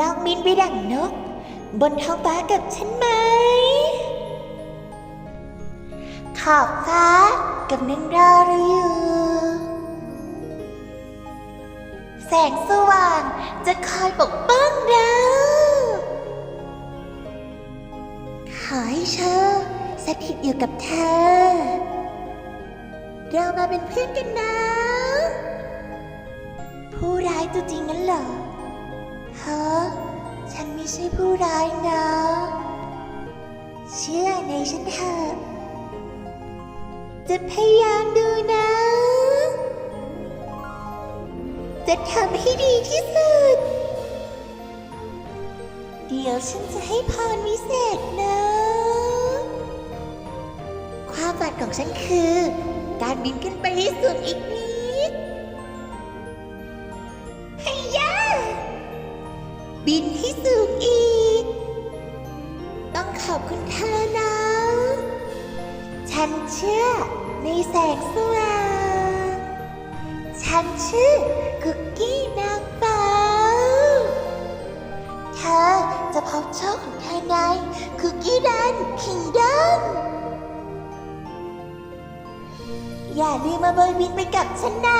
ลองบินไปดั่งนก บนท้องฟ้ากับฉันไหม ขอบฟ้ากับนังรอเราอยู่ แสงสว่างจะคอยปกป้องเรา ขอให้เธอสถิตอยู่กับเธอ เรามาเป็นเพื่อนกันนะ ผู้ร้ายตัวจริงนั้นเหรอ เฮะฉันไม่ใช่ผู้ร้ายนะ เชื่อในฉันเถอะจะพยายามดูนะ จะทำให้ดีที่สุด เดี๋ยวฉันจะให้พรวิเศษนะ ความฝันของฉันคือ การบินขึ้นไปให้สูงอีกนิ บินให้สูงอีก ต้องขอบคุณเธอนะ ฉันเชื่อในแสงสว่าง ฉันชื่อคุกกี้นางฟ้า เธอจะพบโชคของเธอในคุกกี้ดันคิงดอมอย่าลืมมาบอยบินไปกับฉันนะ